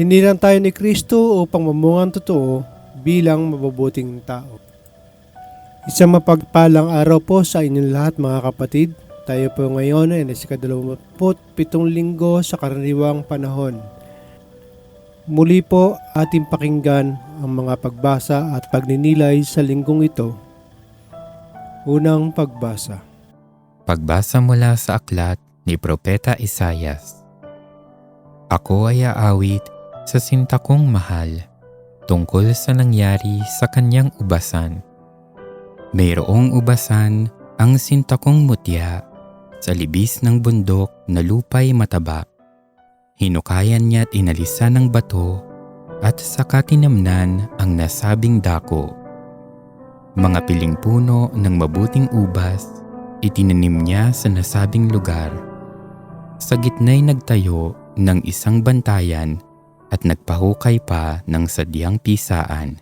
Hinilang tayo ni Kristo upang mamungang totoo bilang mabubuting tao. Isang mapagpalang araw po sa inyong lahat mga kapatid. Tayo po ngayon ay nasa pitong linggo sa karaniwang panahon. Muli po ating pakinggan ang mga pagbasa at pagninilay sa linggong ito. Unang pagbasa. Pagbasa mula sa aklat ni Propeta Isayas. Ako ay aawit sa sinta kong mahal tungkol sa nangyari sa kanyang ubasan. Mayroong ubasan ang sinta kong mutya sa libis ng bundok na lupay mataba. Hinukayan niya't inalisan ng bato at saka tinamnan ang nasabing dako. Mga piling puno ng mabuting ubas itinanim niya sa nasabing lugar. Sa gitna'y nagtayo ng isang bantayan at nagpahukay pa ng sadyang pisaan.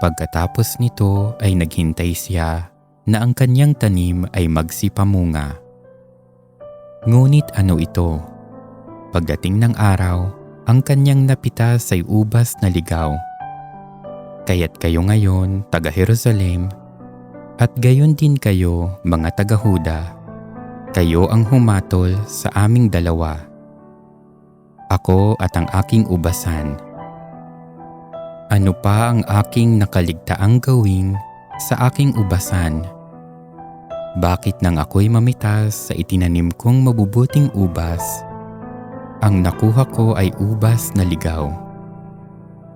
Pagkatapos nito ay naghintay siya na ang kanyang tanim ay magsipamunga. Ngunit ano ito? Pagdating ng araw, ang kanyang napitas ay ubas na ligaw. Kaya't kayo ngayon, taga Jerusalem, at gayon din kayo, mga taga-Huda, kayo ang humatol sa aming dalawa. Ako at ang aking ubasan. Ano pa ang aking nakaligtaang gawin sa aking ubasan? Bakit nang ako'y mamitas sa itinanim kong mabubuting ubas, ang nakuha ko ay ubas na ligaw.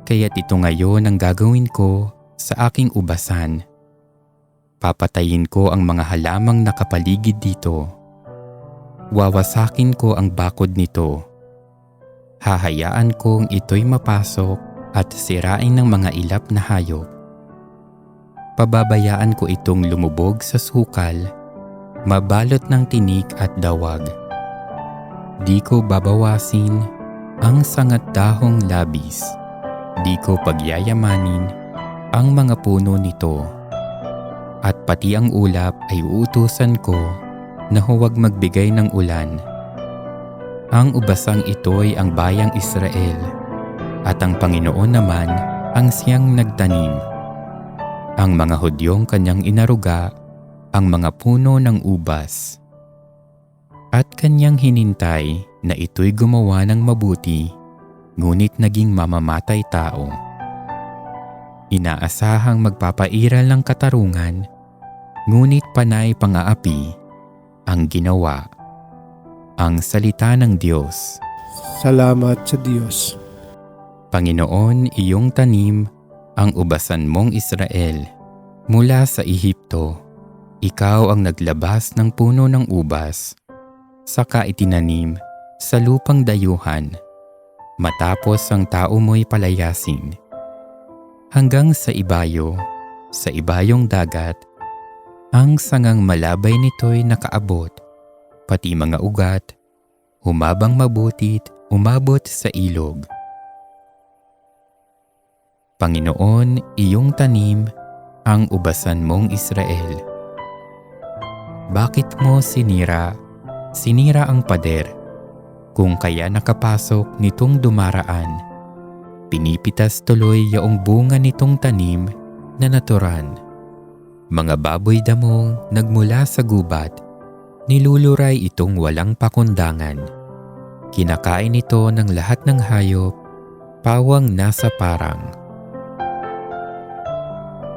Kaya't ito ngayon ang gagawin ko sa aking ubasan. Papatayin ko ang mga halamang nakapaligid dito. Wawasakin ko ang bakod nito. Hahayaan kong ito'y mapasok at sirain ng mga ilap na hayop. Pababayaan ko itong lumubog sa sukal, mabalot ng tinik at dawag. Di ko babawasin ang sangat dahong labis. Di ko pagyayamanin ang mga puno nito. At pati ang ulap ay uutusan ko na huwag magbigay ng ulan. Ang ubasang ito'y ang bayang Israel at ang Panginoon naman ang siyang nagtanim. Ang mga Hudyong kanyang inaruga ang mga puno ng ubas. At kanyang hinintay na ito'y gumawa ng mabuti, ngunit naging mamamatay tao. Inaasahang magpapairal ng katarungan, ngunit panay pang-aapi ang ginawa. Ang salita ng Diyos. Salamat sa Diyos. Panginoon, iyong tanim ang ubasan mong Israel. Mula sa Ehipto, ikaw ang naglabas ng puno ng ubas, saka itinanim sa lupang dayuhan, matapos ang tao mo'y palayasin. Hanggang sa ibayo, sa ibayong dagat, ang sangang malabay nito'y nakaabot, pati mga ugat, humabang mabutit, umabot sa ilog. Panginoon, iyong tanim ang ubasan mong Israel. Bakit mo sinira, sinira ang pader, kung kaya nakapasok nitong dumaraan, pinipitas tuloy yaong bunga nitong tanim na naturan. Mga baboy damong nagmula sa gubat, niluluray itong walang pakundangan. Kinakain ito ng lahat ng hayop, pawang nasa parang.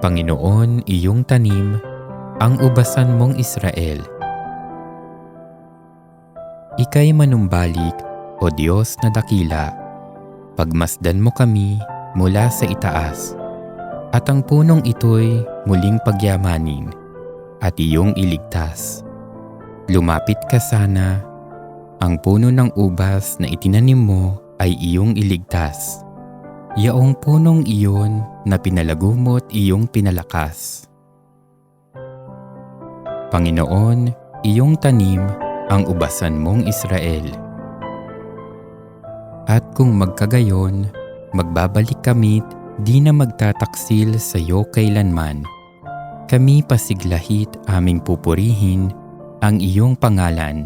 Panginoon, iyong tanim, ang ubasan mong Israel. Ika'y manumbalik, O Diyos na dakila, pagmasdan mo kami mula sa itaas, at ang punong ito'y muling pagyamanin, at iyong iligtas. Lumapit ka sana, ang puno ng ubas na itinanim mo ay iyong iligtas. Yaong punong iyon na pinalagumot iyong pinalakas. Panginoon, iyong tanim ang ubasan mong Israel. At kung magkagayon, magbabalik kami di na magtataksil sa iyo kailanman. Kami pasiglahit aming pupurihin ang iyong pangalan.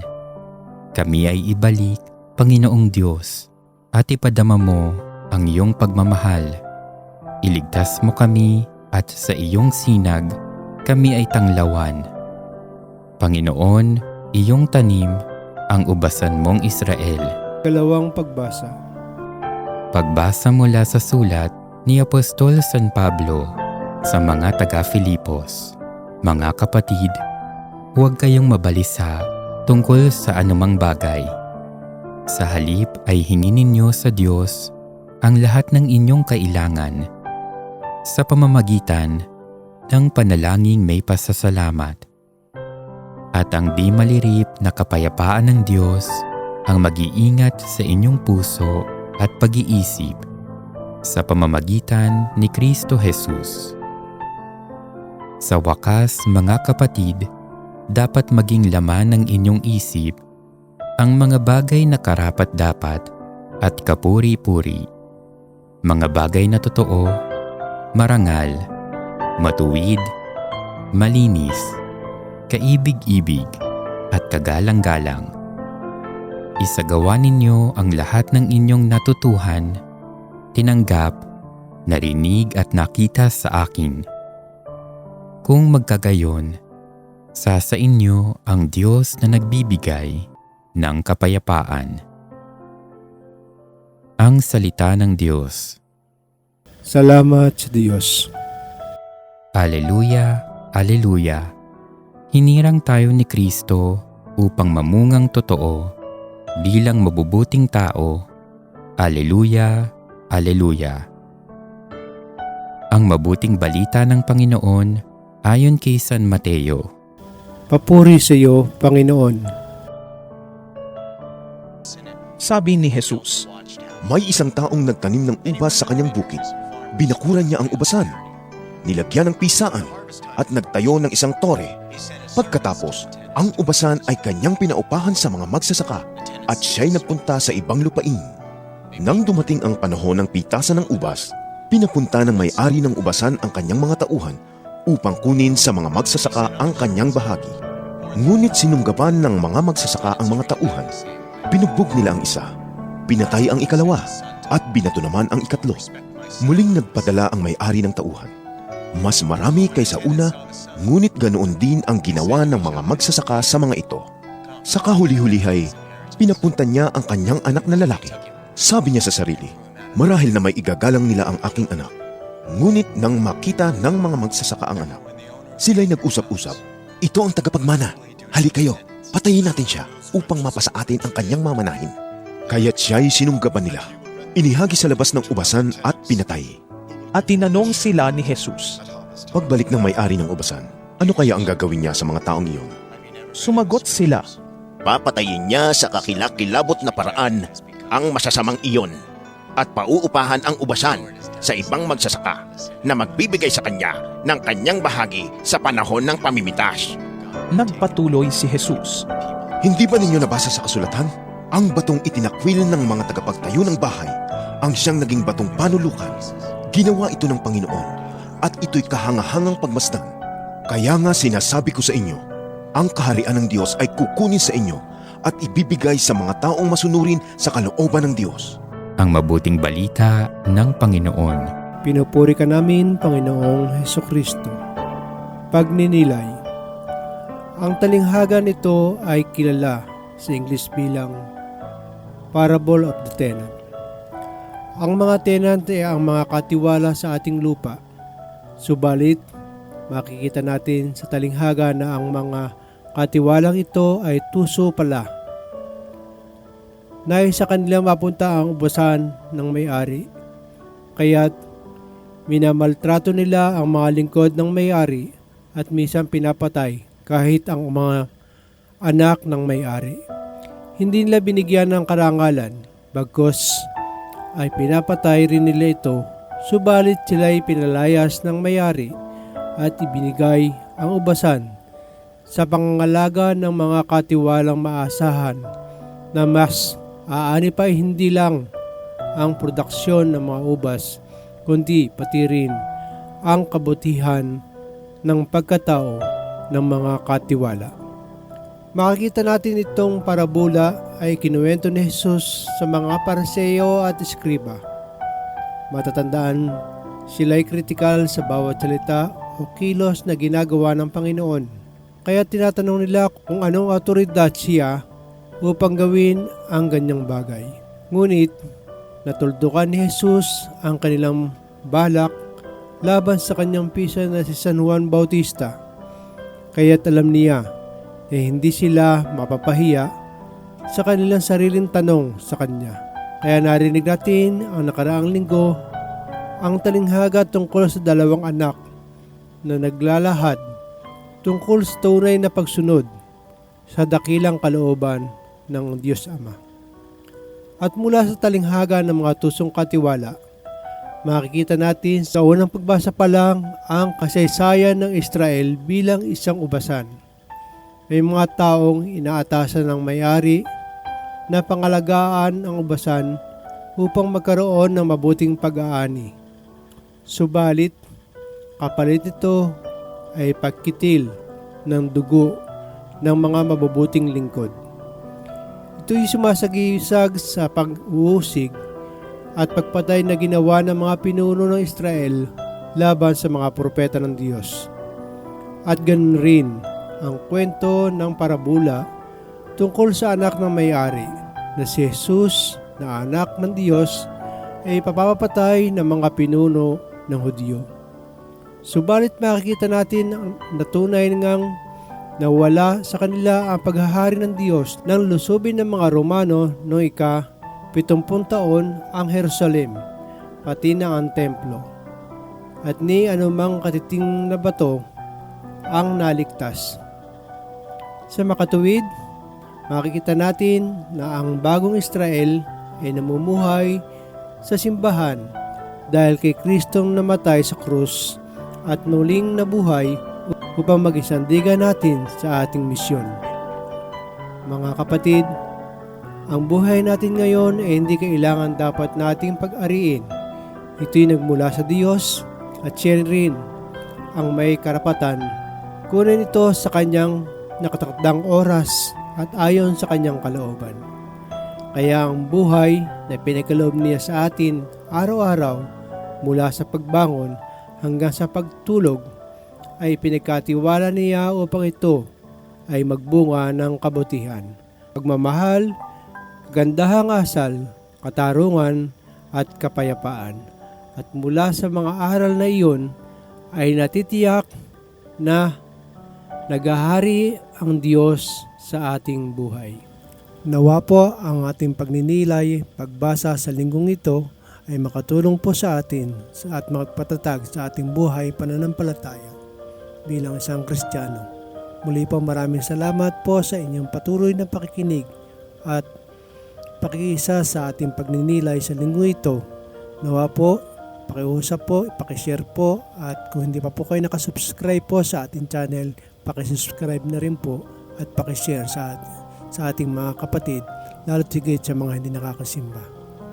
Kami ay ibalik, Panginoong Diyos, at ipadama mo ang iyong pagmamahal. Iligtas mo kami at sa iyong sinag kami ay tanglawan. Panginoon, iyong tanim ang ubasan mong Israel. Kalawang pagbasa. Pagbasa mula sa sulat ni Apostol San Pablo sa mga taga-Filipos. Mga kapatid, huwag kayong mabalisa tungkol sa anumang bagay. Sa halip ay hingin ninyo sa Diyos ang lahat ng inyong kailangan sa pamamagitan ng panalangin may pasasalamat. At ang di malirip na kapayapaan ng Diyos ang mag-iingat sa inyong puso at pag-iisip sa pamamagitan ni Kristo Jesus. Sa wakas mga kapatid, dapat maging laman ng inyong isip ang mga bagay na karapat-dapat at kapuri-puri. Mga bagay na totoo, marangal, matuwid, malinis, kaibig-ibig at kagalang-galang. Isagawa ninyo ang lahat ng inyong natutuhan, tinanggap, narinig at nakita sa akin. Kung magkagayon, sa sa inyo ang Diyos na nagbibigay ng kapayapaan. Ang Salita ng Diyos. Salamat sa Diyos. Aleluya, Aleluya. Hinirang tayo ni Kristo upang mamungang totoo bilang mabubuting tao. Aleluya, Aleluya. Ang mabuting balita ng Panginoon ayon kay San Mateo. Papuri sa iyo, Panginoon. Sabi ni Jesus, May isang taong nagtanim ng ubas sa kanyang bukid. Binakuran niya ang ubasan. Nilagyan ng pisaan at nagtayo ng isang tore. Pagkatapos, ang ubasan ay kanyang pinaupahan sa mga magsasaka at siya'y nagpunta sa ibang lupain. Nang dumating ang panahon ng pitasan ng ubas, pinapunta ng may-ari ng ubasan ang kanyang mga tauhan upang kunin sa mga magsasaka ang kanyang bahagi. Ngunit sinunggaban ng mga magsasaka ang mga tauhan. Binugbog nila ang isa, pinatay ang ikalawa, at binato naman ang ikatlo. Muling nagpadala ang may-ari ng tauhan. Mas marami kaysa una, ngunit ganoon din ang ginawa ng mga magsasaka sa mga ito. Sa kahuli-hulihay, pinapunta niya ang kanyang anak na lalaki. Sabi niya sa sarili, marahil na may igagalang nila ang aking anak. Ngunit nang makita ng mga magsasaka ang anak, sila'y nag-usap-usap. Ito ang tagapagmana. Hali kayo, patayin natin siya upang mapasa atin ang kanyang mamanahin. Kaya't siya'y sinunggaban nila. Inihagi sa labas ng ubasan at pinatay. at tinanong sila ni Jesus. Pagbalik ng may-ari ng ubasan, ano kaya ang gagawin niya sa mga taong iyon? Sumagot sila, Papatayin niya sa kakilakilabot na paraan ang masasamang iyon at pauupahan ang ubasan sa ibang magsasaka na magbibigay sa kanya ng kanyang bahagi sa panahon ng pamimitas. nagpatuloy si Jesus. Hindi ba ninyo nabasa sa kasulatan? Ang batong itinakwil ng mga tagapagtayo ng bahay ang siyang naging batong panulukan. Ginawa ito ng Panginoon at ito'y kahangahangang pagmasdan. Kaya nga sinasabi ko sa inyo, ang kaharian ng Diyos ay kukunin sa inyo at ibibigay sa mga taong masunurin sa kalooban ng Diyos. Ang mabuting balita ng Panginoon. Pinupuri ka namin, Panginoong Heso Kristo. Pagninilay. Ang talinghaga nito ay kilala sa English bilang Parable of the Tenant. Ang mga tenant ay ang mga katiwala sa ating lupa. Subalit, makikita natin sa talinghaga na ang mga katiwalang ito ay tuso pala. Nais sa kanila mapunta ang ubasan ng may-ari. Kaya't Minamaltrato nila ang mga lingkod ng may-ari at minsan pinapatay kahit ang mga anak ng may-ari. Hindi nila binigyan ng karangalan, bagkos ay pinapatay rin nila ito, subalit sila ay pinalayas ng may-ari at ibinigay ang ubasan sa pangangalaga ng mga katiwalang maasahan na mas aani pa hindi lang ang produksyon ng mga ubas kundi pati rin ang kabutihan ng pagkatao ng mga katiwala. Makikita natin itong parabola ay kinuwento ni Jesus sa mga pariseo at eskriba. Matatandaan, sila ay kritikal sa bawat salita o kilos na ginagawa ng Panginoon. Kaya tinatanong nila kung anong otoridad siya upang gawin ang ganyang bagay. Ngunit, natuldukan ni Jesus ang kanilang balak laban sa kanyang pisa na si San Juan Bautista. Kaya't alam niya na hindi sila mapapahiya sa kanilang sariling tanong sa kanya. Kaya narinig natin ang nakaraang linggo ang talinghaga tungkol sa dalawang anak na naglalahad tungkol sa tunay na pagsunod sa dakilang kalooban ng Diyos Ama. At mula sa talinghaga ng mga tusong katiwala, makikita natin sa unang pagbasa pa lang ang kasaysayan ng Israel bilang isang ubasan. May mga taong inaatasan ng may-ari na pangalagaan ang ubasan upang magkaroon ng mabuting pag-aani. Subalit, kapalit nito ay pagkitil ng dugo ng mga mabubuting lingkod. Ito'y sumasagisag sa pag-uusig at pagpatay na ginawa ng mga pinuno ng Israel laban sa mga propeta ng Diyos. At ganun rin ang kwento ng parabula tungkol sa anak ng may-ari na si Jesus na anak ng Diyos ay papapatay ng mga pinuno ng Hudyo. Subalit makikita natin ang natunay ngang nawala sa kanila ang paghahari ng Diyos nang lusubin ng mga Romano noong ika 70 taon ang Jerusalem, pati na ang templo. At ni anumang katiting na bato ang naligtas. Sa makatuwid, makikita natin na ang bagong Israel ay namumuhay sa simbahan dahil kay Kristong namatay sa krus at muling nabuhay upang magisandigan natin sa ating misyon. Mga kapatid, ang buhay natin ngayon ay hindi kailangan dapat nating pag-ariin. Ito'y nagmula sa Diyos at siya rin ang may karapatan. Kunin ito sa kanyang nakatakdang oras at ayon sa kanyang kalooban. Kaya ang buhay na pinagkaloob niya sa atin araw-araw mula sa pagbangon hanggang sa pagtulog ay pinagkatiwala niya upang ito ay magbunga ng kabutihan, pagmamahal, kagandahang asal, katarungan at kapayapaan. At mula sa mga aral na iyon ay natitiyak na nagahari ang Diyos sa ating buhay. Nawa po ang ating pagninilay, pagbasa sa linggong ito ay makatulong po sa atin at magpatatag sa ating buhay pananampalataya bilang isang Kristiyano. Muli po maraming salamat po sa inyong patuloy na pakikinig at pakiisa sa ating pagninilay sa linggo ito. Nawa po, pakiusap po, pakishare po at kung hindi pa po kayo nakasubscribe po sa ating channel, pakisubscribe na rin po at pakishare sa, sa ating mga kapatid, lalo tigit sa mga hindi nakakasimba.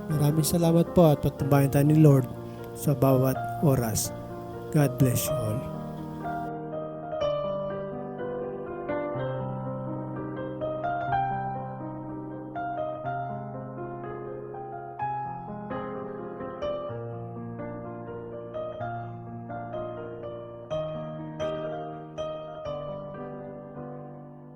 Maraming salamat po at patubayan tayo ni Lord sa bawat oras. God bless you all.